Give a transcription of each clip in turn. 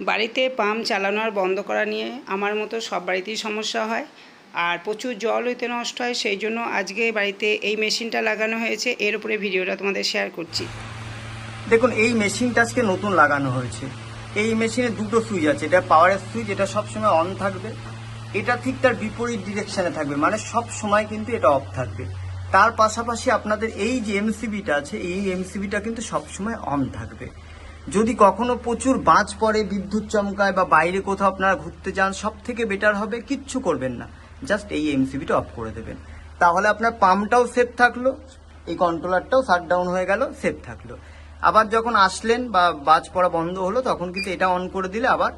বাড়িতে পাম্প চালানো আর বন্ধ করা নিয়ে আমার মতো সব বাড়িতেই সমস্যা হয়। আর প্রচুর জল হইতে নষ্ট হয়, সেই জন্য আজকে বাড়িতে এই মেশিনটা লাগানো হয়েছে, এর উপরে ভিডিওটা তোমাদের শেয়ার করছি। দেখুন, এই মেশিনটা আজকে নতুন লাগানো হয়েছে। এই মেশিনে দুটো সুইচ আছে, এটা পাওয়ারের সুইচ, এটা সবসময় অন থাকবে। এটা ঠিক তার বিপরীত ডিরেকশনে থাকবে মানে সব সময় কিন্তু এটা অফ থাকবে। তার পাশাপাশি আপনাদের এই যে এমসিবিটা আছে, এই এমসিবিটা কিন্তু সবসময় অন থাকবে। যদি কখনো প্রচুর বাজ পড়ে, বিদ্যুৎ চমকায় বা বাইরে কোথাও আপনারা ঘুরতে যান সব থেকে বেটার হবে কিচ্ছু করবেন না। জাস্ট এই এমসিবিটা অফ করে দেবেন। তাহলে আপনার পাম্পটাও সেফ থাকল, এই কন্ট্রোলারটাও শাটডাউন হয়ে গেল সেফ থাকল। আবার যখন আসলেন বা বাজ পড়া বন্ধ হলো, তখন কিন্তু এটা অন করে দিলে আবার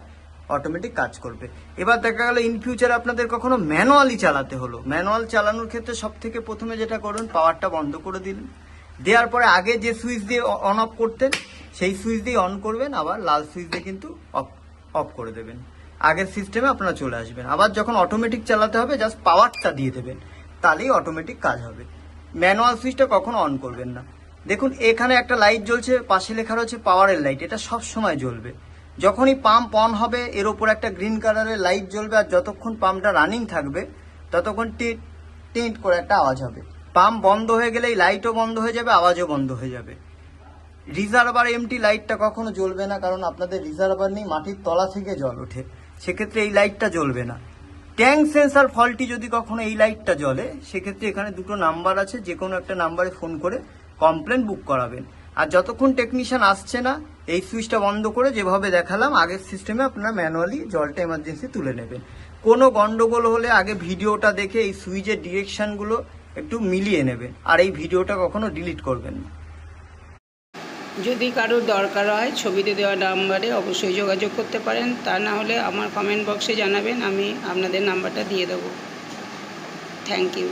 অটোমেটিক কাজ করবে। এবার দেখা গেল ইন ফিউচার আপনাদের কখনো ম্যানুয়ালি চালাতে হলো। ম্যানুয়াল চালানোর ক্ষেত্রে সব থেকে প্রথমে যেটা করুন পাওয়ারটা বন্ধ করে দিলেন। দেওয়ার পরে আগে যে সুইচ দিয়ে অন অফ করতেন সেই সুইচ দিয়ে অন করবেন, আবার লাল সুইচ দিয়ে কিন্তু অফ অফ করে দেবেন। আগের সিস্টেমে আপনারা চলে আসবেন। আবার যখন অটোমেটিক চালাতে হবে জাস্ট পাওয়ারটা দিয়ে দেবেন, তাহলেই অটোমেটিক কাজ হবে। ম্যানুয়াল সুইচটা কখনো অন করবেন না। দেখুন, এখানে একটা লাইট জ্বলছে, পাশে লেখা রয়েছে পাওয়ারের লাইট এটা সব সময় জ্বলবে। যখনই পাম্প অন হবে, এর ওপর একটা গ্রিন কালারের লাইট জ্বলবে, আর যতক্ষণ পাম্পটা রানিং থাকবে, ততক্ষণ টিট টিট করে একটা আওয়াজ হবে। পাম্প বন্ধ হয়ে গেলেই লাইটও বন্ধ হয়ে যাবে, আওয়াজও বন্ধ হয়ে যাবে। রিজার্ভার এমটি লাইটটা কখনো জ্বলবে না, কারণ আপনাদের রিজার্ভার নেই, মাটির তলা থেকে জল ওঠে। সেক্ষেত্রে এই লাইটটা জ্বলবে না। ট্যাঙ্ক সেন্সার ফলটি যদি কখনো এই লাইটটা জ্বলে, সেক্ষেত্রে এখানে দুটো নাম্বার আছে, যে কোনো একটা নাম্বারে ফোন করে কমপ্লেন বুক করাবেন। আর যতক্ষণ টেকনিশিয়ান আসছে না, এই সুইচটা বন্ধ করে যেভাবে দেখালাম, আগের সিস্টেমে আপনারা ম্যানুয়ালি জলটা এমার্জেন্সি তুলে নেবেন। কোনো গন্ডগোল হলে আগে ভিডিওটা দেখে এই সুইচের ডিরেকশনগুলো একটু মিলিয়ে নেবেন, আর এই ভিডিওটা কখনো ডিলিট করবেন না। যদি কারোর দরকার হয় ছবিতে দেওয়া নাম্বারে অবশ্যই যোগাযোগ করতে পারেন। তা না হলে আমার কমেন্ট বক্সে জানাবেন, আমি আপনাদের নাম্বারটা দিয়ে দেবো। Thank you